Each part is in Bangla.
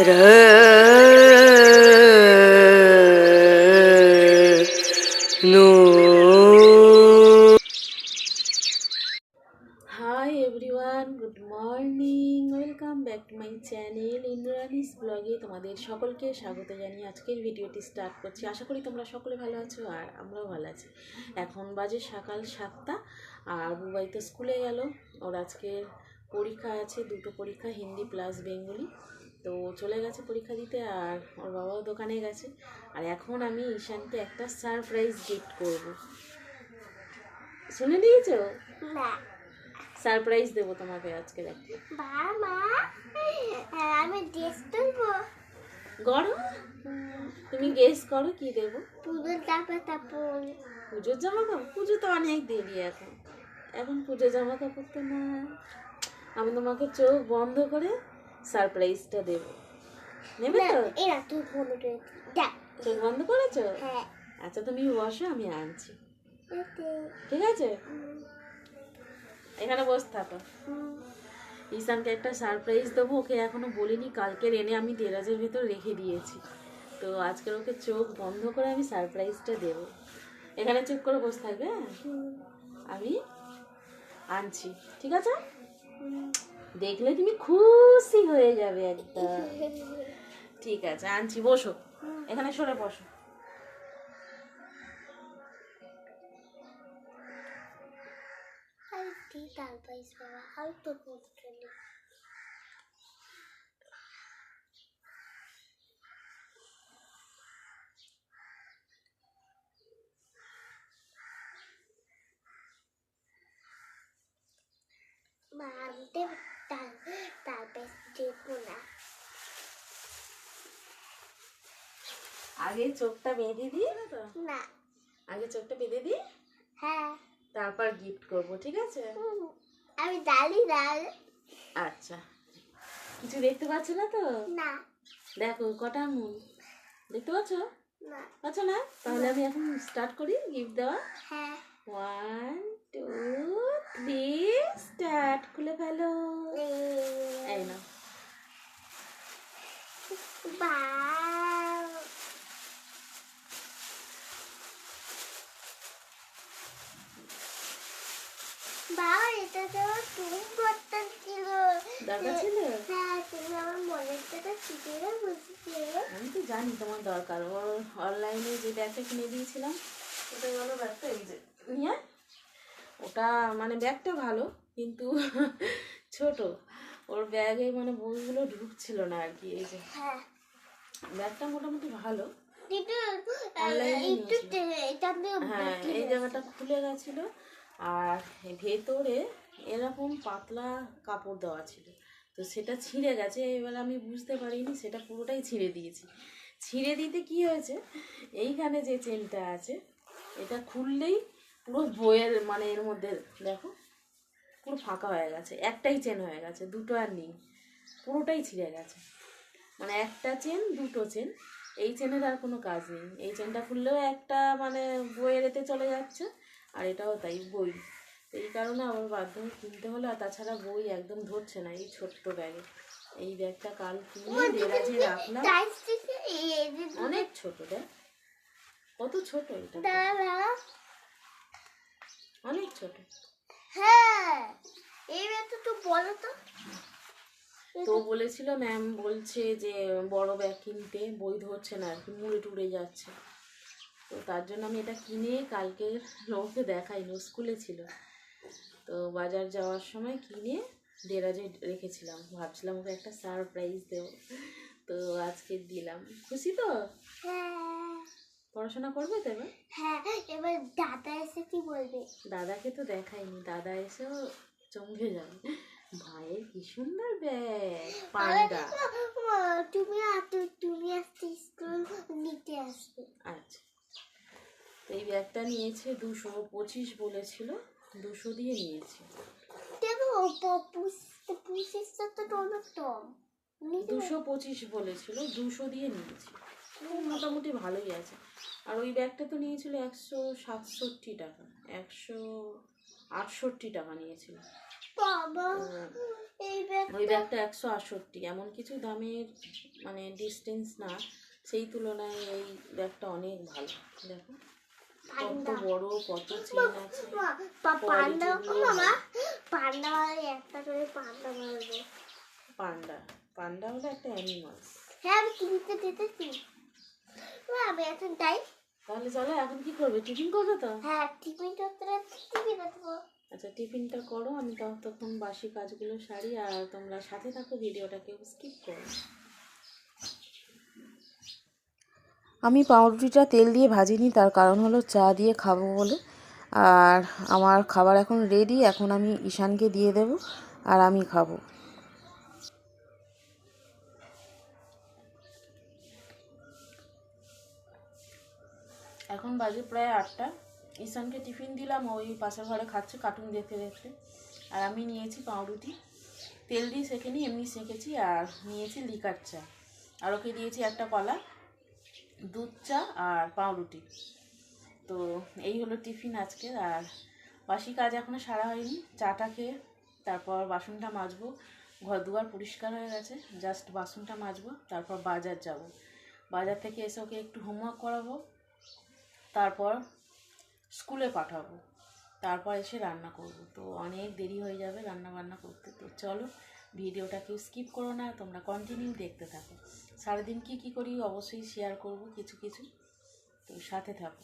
Hi everyone good morning welcome back to my channel Indrani's ব্লগে তোমাদের সকলকে স্বাগত জানিয়ে আজকের ভিডিওটি স্টার্ট করছি। আশা করি তোমরা সকলে ভালো আছো আর আমরাও ভালো আছি। এখন বাজে সকাল সাতটা আর বুবাই তো স্কুলে গেল। ওর আজকের পরীক্ষা আছে, দুটো পরীক্ষা, হিন্দি প্লাস বেঙ্গলি তো চলে গেছে পরীক্ষা দিতে আর ওর বাবাও দোকানে গেছে। আর এখন আমি ঈশানকে একটা সারপ্রাইজ গিফট করব। শুনে নিয়েছো? সারপ্রাইজ দেবো তোমাকে আজকে একটা। বাবা আমি ড্রেস তুলবো। গরম? তুমি গেস করো কি দেবো? পুজোর জামা কাপড় পুজোর জামা কাপড় পুজো তো অনেক দেরি এখন। এখন পুজোর জামা কাপড় তো না। আমি তোমাকে চোখ বন্ধ করে সারপ্রাইজটা দেবো। নেবে তো? এরা তুই ফোন যা চোখ বন্ধ করেছ? হ্যাঁ। আচ্ছা তুমি বসো আমি আনছি। ঠিক আছে? এখানে বসে থাকো। ঈশানকে একটা সারপ্রাইজ দেবো ওকে এখনও বলিনি কালকের এনে আমি দেরাজের ভেতর রেখে দিয়েছি। তো আজকের ওকে চোখ বন্ধ করে আমি সারপ্রাইজটা দেবো। এখানে চুপ করে বসে থাকবে হ্যাঁ? আমি আনছি। ঠিক আছে। দেখলে তুমি খুশি হয়ে যাবে একদম। ঠিক আছে আনছি বসো। এখানে সরে বসো। আর তুই তার পাইস বাবা আর তো করতে নেই মা আমি তো তার তার পাইস দেখব না আগে চোখটা বেঁধে দিই? না। আগে চোখটা বেঁধে দিই? হ্যাঁ। তারপর গিফট করব ঠিক আছে? আমি ডালি ডাল। আচ্ছা। কিছু দেখতে পাচ্ছ না তো? না। দেখো কটা আঙুল দেখতে পাচ্ছ? না। পাচ্ছ না? তাহলে আমি এখন স্টার্ট করি গিফট দেওয়া। হ্যাঁ। ওয়ান টু থ্রি স্টার্ট খুলে ফেলো। এই। না বাউ বাবা এটা তো আমার খুব বর্তন ছিল দরকার ছিল? হ্যাঁ আমি তো জানি তোমার দরকার। ওর অনলাইনে যে ব্যাগটা কিনে দিয়েছিলাম ওটা গেলো ব্যাগটা এই যে। নিয়ে। ওটা মানে ব্যাগটা ভালো কিন্তু ছোট। ওর ব্যাগে মানে বইগুলো ঢুকছিল না আর কি এই যে। হ্যাঁ। ব্যাগটা মোটামুটি ভালো। হ্যাঁ এই জায়গাটা খুলে গেছিল আর ভেতরে এরকম পাতলা কাপড় দেওয়া ছিল। তো সেটা ছিঁড়ে গেছে, এবার আমি বুঝতে পারিনি সেটা পুরোটাই ছিঁড়ে দিয়েছি। ছিঁড়ে দিতে কি হয়েছে? এইখানে যে চেনটা আছে, এটা খুললেই পুরো বইয়ের মানে এর মধ্যে, দেখো, পুরো ফাঁকা হয়ে গেছে। একটাই চেন হয়ে গেছে, দুটো আর নেই। পুরোটাই ছিঁড়ে গেছে। মানে একটা চেন, দুটো চেন। এই চেনের আর কোনো কাজ নেই। এই চেনটা খুললেও একটা মানে বইয়ের এতে চলে যাচ্ছে, আর এটাও তাই, বই। তো এই কারণে আমার বাধ্য হয়ে কিনতে হলো আর তাছাড়া বই একদম ধরছে না এই ছোট্ট ব্যাগে এই ব্যাগটা কাল কিনে দেরাজে রাখলাম অনেক ছোট দেখ। কত ছোট এটা অনেক ছোট। হ্যাঁ এই ব্যাগটা তো বলো তো। তো বলেছিল ম্যাম বলছে যে বড় ব্যাগ কিনতে বই ধরছে না আর কি মুড়ে টুড়ে যাচ্ছে। তো তার জন্য আমি এটা কিনে কালকে লোককে দেখাইনি স্কুলে ছিল। তো বাজার যাওয়ার সময় কিনে ডেরাজে রেখেছিলাম। ভাবছিলাম ওকে একটা সারপ্রাইজ দেবো। তো আজকে দিলাম। খুশি তো? হ্যাঁ। পড়াশোনা করবে তো এবার? হ্যাঁ এবার দাদা এসে কি বলবে? দাদাকে তো দেখাইনি। দাদা এসেও চমকে যাবে। ভাইয়ের কি সুন্দর ব্যাগ পান্ডা। তুমি আতো তুমি আজকে স্কুল নিতে আসবে। আচ্ছা। তো এই ব্যাগটা নিয়েছে দুশো পঁচিশ বলেছিল। দুশো দিয়ে নিয়েছি। দুশো পঁচিশ বলেছিল দুশো দিয়ে নিয়েছি। মোটামুটি ভালোই আছে। আর ওই ব্যাগটা তো নিয়েছিল একশো সাতষট্টি টাকা একশো আটষট্টি টাকা নিয়েছিল। এই ব্যাগ ওই ব্যাগটা একশো আটষট্টি এমন কিছু দামের মানে ডিস্টেন্স না সেই তুলনায় এই ব্যাগটা অনেক ভালো। দেখো। কত বড় কত চেন আছে। পান্ডা মামা পান্ডা মানে একটা করে পান্ডা বলব পান্ডা পান্ডা হলো একটা অ্যানিমালস হ্যাঁ আমি কিনতে দিতেছি আমি এখন তাই তাহলে চলো এখন কি করবে? টিফিন করবে তো? হ্যাঁ টিফিন করতে টিফিন করব আচ্ছা টিফিনটা করো আমি ততক্ষণ বাসি কাজগুলো সারি আর তোমরা সাথে থাকো ভিডিওটাকে স্কিপ করো। আমি পাউরুটিটা তেল দিয়ে ভাজিনি, তার কারণ হলো চা দিয়ে খাব বলে। আর আমার খাবার এখন রেডি এখন আমি ঈশানকে দিয়ে দেব আর আমি খাব। এখন বাজে প্রায় আটটা। ঈশানকে টিফিন দিলাম, ওই পাশের ঘরে খাচ্ছে কার্টুন দেখতে দেখতে। আর আমি নিয়েছি পাউরুটি। তেল দিয়ে সেঁকে নিই এমনি সেঁকেছি, আর নিয়েছি লিকার চা। আর ওকে দিয়েছি একটা কলা। দুধ, চা আর পাউরুটি। তো এই হলো টিফিন আজকে। আর বাসি কাজ এখনও সারা হয়নি। চাটা খেয়ে তারপর বাসনটা মাজবো। ঘর দুয়ার পরিষ্কার হয়ে গেছে। জাস্ট বাসনটা মাজবো, তারপর বাজার যাব। বাজার থেকে এসে ওকে একটু হোমওয়ার্ক করাবো। তারপর স্কুলে পাঠাবো। তারপর এসে রান্না করব। তো অনেক দেরি হয়ে যাবে রান্না বান্না করতে। তো চলো ভিডিওটা কেউ স্কিপ করো না। তোমরা কন্টিনিউ দেখতে থাকো। সারাদিন কি কি করি অবশ্যই শেয়ার করব, কিছু কিছু। তো সাথে থাকো।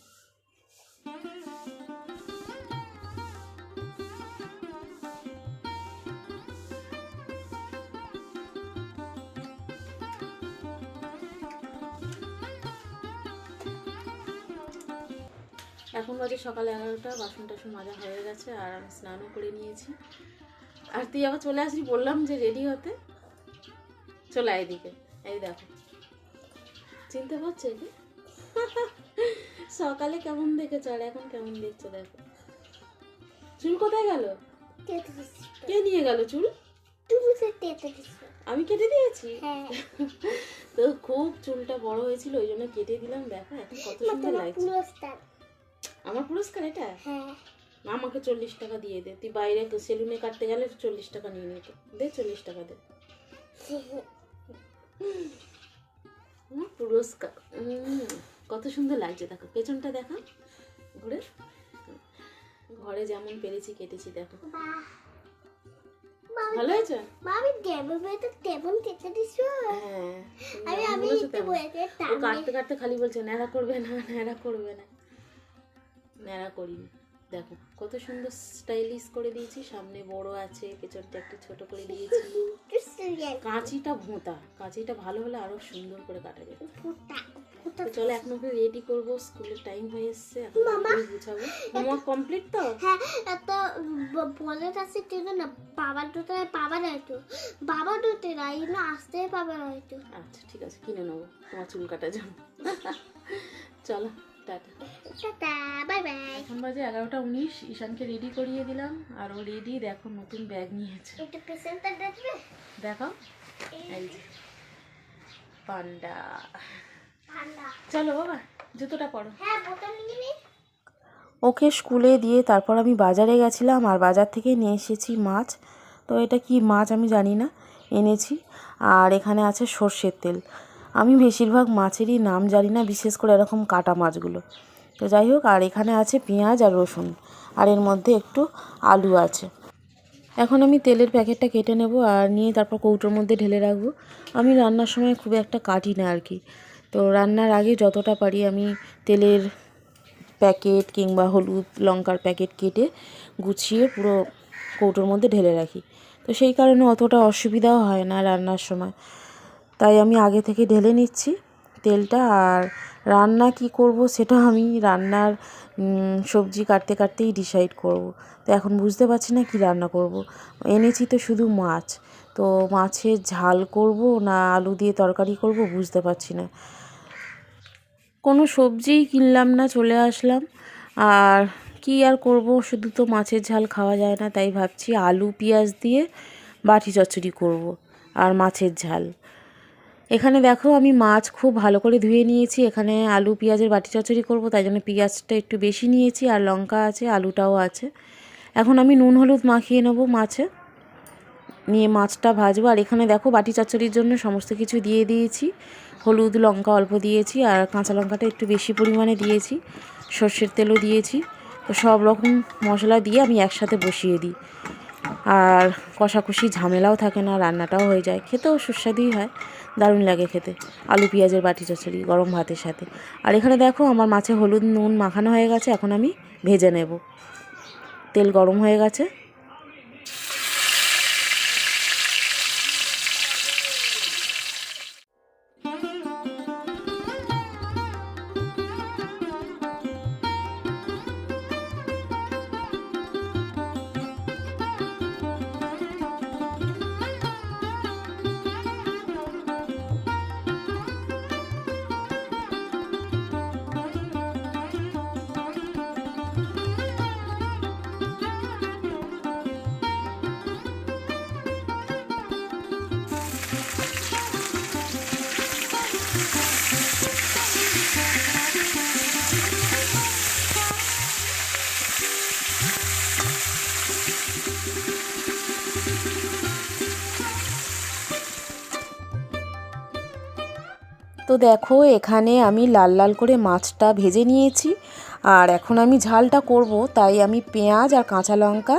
এখন বাজে সকাল এগারোটা, বাসন টাসন মাজা হয়ে গেছে, আর আমি স্নানও করে নিয়েছি। আর তুই আবার চলে আসবি, বললাম যে রেডি হতে। চলে এদিকে। এই দেখো। চিনতে পারছে কি সকালে কেমন দেখেছ আর এখন কেমন দেখছ দেখো? চুল কোথায় গেল? কে নিয়ে গেল চুল? আমি কেটে দিয়েছি? হ্যাঁ। তো খুব চুলটা বড় হয়েছিল ওই জন্য কেটে দিলাম দেখো এখন কত সুন্দর লাগছে। আমার পুরস্কার এটা? হ্যাঁ। আমাকে চল্লিশ টাকা দিয়ে দে। তুই বাইরে সেলুনে কাটতে গেলে চল্লিশ টাকা নিয়ে নিত দে চল্লিশ টাকা দে। পুরস্কার। কত সুন্দর লাগছে দেখো। পেছনটা দেখা ঘুরে। ঘরে যেমন পেরেছি কেটেছি দেখো। ভালো হয়েছে? মামি ডেমন তো তেমন কেটে দিছো? হ্যাঁ আমি আমি একটু কাটতে খালি বলছে ন্যাড়া করবে না ন্যাড়া করবে না। ন্যাড়া করিনি। দেখো কত সুন্দর স্টাইলিশ করে দিয়েছি। সামনে বড় আছে পেছনটা একটু ছোট করে দিয়েছি। কাঁচিটা ভোঁতা। কাঁচিটা ভালো হলে আরও সুন্দর করে কাটা তো চলো এখন ওকে রেডি করব। স্কুলের টাইম হয়ে এসছে এখন গুছাবো হোমওয়ার্ক কমপ্লিট তো? হ্যাঁ ব- বলে আছে কিন্তু না বাবা দুটো পাবা না হয়তো বাবা দুটো না এই না আসতেই পাবে না আচ্ছা ঠিক আছে কিনে নেব। তোমার চুল কাটার জন্য চলো। টাটা। টাটা বাই বাই। এখন বাজে এগারোটা উনিশ ঈশানকে রেডি করিয়ে দিলাম। আর ও রেডি দেখো নতুন ব্যাগ নিয়েছে। একটু পেশেন্টটা দেখবে? দেখাও। পান্ডা। চলো বাবা জুতোটা পরো। হ্যাঁ বোতল নিয়ে নি। ওকে স্কুলে দিয়ে তারপর আমি বাজারে গেছিলাম আর বাজার থেকে নিয়ে এসেছি মাছ। তো এটা কি মাছ আমি জানি না এনেছি। আর এখানে আছে সর্ষের তেল। আমি বেশিরভাগ মাছেরই নাম জানি না, বিশেষ করে এরকম কাটা মাছগুলো। তো যাই হোক, আর এখানে আছে পেঁয়াজ আর রসুন, আর এর মধ্যে একটু আলু আছে। এখন আমি তেলের প্যাকেটটা কেটে নেব আর নিয়ে তারপর কৌটোর মধ্যে ঢেলে রাখব। আমি রান্নার সময় খুব একটা কাটি না আর কি। তো রান্নার আগে যতটা পারি আমি তেলের প্যাকেট কিংবা হলুদ লঙ্কার প্যাকেট কেটে গুছিয়ে পুরো কৌটোর মধ্যে ঢেলে রাখি। তো সেই কারণে অতটা অসুবিধাও হয় না রান্নার সময়। তাই আমি আগে থেকে ঢেলে নিচ্ছি তেলটা আর রান্না কি করব সেটা আমি রান্নার সবজি কাটতে কাটতেই ডিসাইড করব। তো এখন বুঝতে পারছি না কি রান্না করব। এনেছি তো শুধু মাছ। তো মাছের ঝাল করব না আলু দিয়ে তরকারি করব বুঝতে পারছি না। কোনো সবজিই কিনলাম না, চলে আসলাম। আর কি আর করব? শুধু তো মাছের ঝাল খাওয়া যায় না, তাই ভাবছি আলু, পেঁয়াজ দিয়ে বাটি চচ্চড়ি করব আর মাছের ঝাল। এখানে দেখো আমি মাছ খুব ভালো করে ধুয়ে নিয়েছি। এখানে আলু, পেঁয়াজের বাটি চচ্চড়ি করব, তাই জন্য পেঁয়াজটা একটু বেশি নিয়েছি আর লঙ্কা আছে, আলুটাও আছে। এখন আমি নুন, হলুদ মাখিয়ে নেব মাছে। নিয়ে মাছটা ভাজবো। আর এখানে দেখো বাটি চচ্চড়ির জন্য সমস্ত কিছু দিয়ে দিয়েছি। হলুদ, লঙ্কা অল্প দিয়েছি আর কাঁচা লঙ্কাটা একটু বেশি পরিমাণে দিয়েছি। সর্ষের তেলও দিয়েছি। তো সব রকম মশলা দিয়ে আমি একসাথে বসিয়ে দিই। আর কষাকষি ঝামেলাও থাকে না, রান্নাটাও হয়ে যায়। খেতেও সুস্বাদুই হয়, দারুণ লাগে খেতে। আলু, পেঁয়াজের বাটি চচড়ি গরম ভাতের সাথে। আর এখানে দেখো, আমার মাছে হলুদ নুন মাখানো হয়ে গেছে, এখন আমি ভেজে নেব। তেল গরম হয়ে গেছে। তো দেখো, এখানে আমি লাল লাল করে মাছটা ভেজে নিয়েছি। আর এখন আমি ঝালটা করব, তাই আমি পেঁয়াজ আর কাঁচা লঙ্কা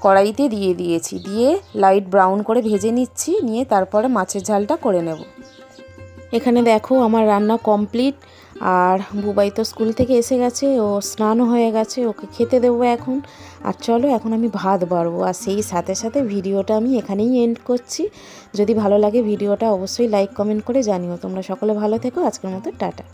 কড়াইতে দিয়ে দিয়েছি। দিয়ে লাইট ব্রাউন করে ভেজে নিচ্ছি, নিয়ে তারপরে মাছের ঝালটা করে নেব। এখানে দেখো, আমার রান্না কমপ্লিট আর বুবাই তো স্কুল থেকে এসে গেছে, ও স্নানও হয়ে গেছে, ওকে খেতে দেবো এখন। আর চলো, এখন আমি ভাত বাড়বো। আর সেই সাথে সাথে ভিডিওটা আমি এখানেই এন্ড করছি। যদি ভালো লাগে ভিডিওটা, অবশ্যই লাইক কমেন্ট করে জানিও। তোমরা সকলে ভালো থেকো। আজকের মতো টাটা।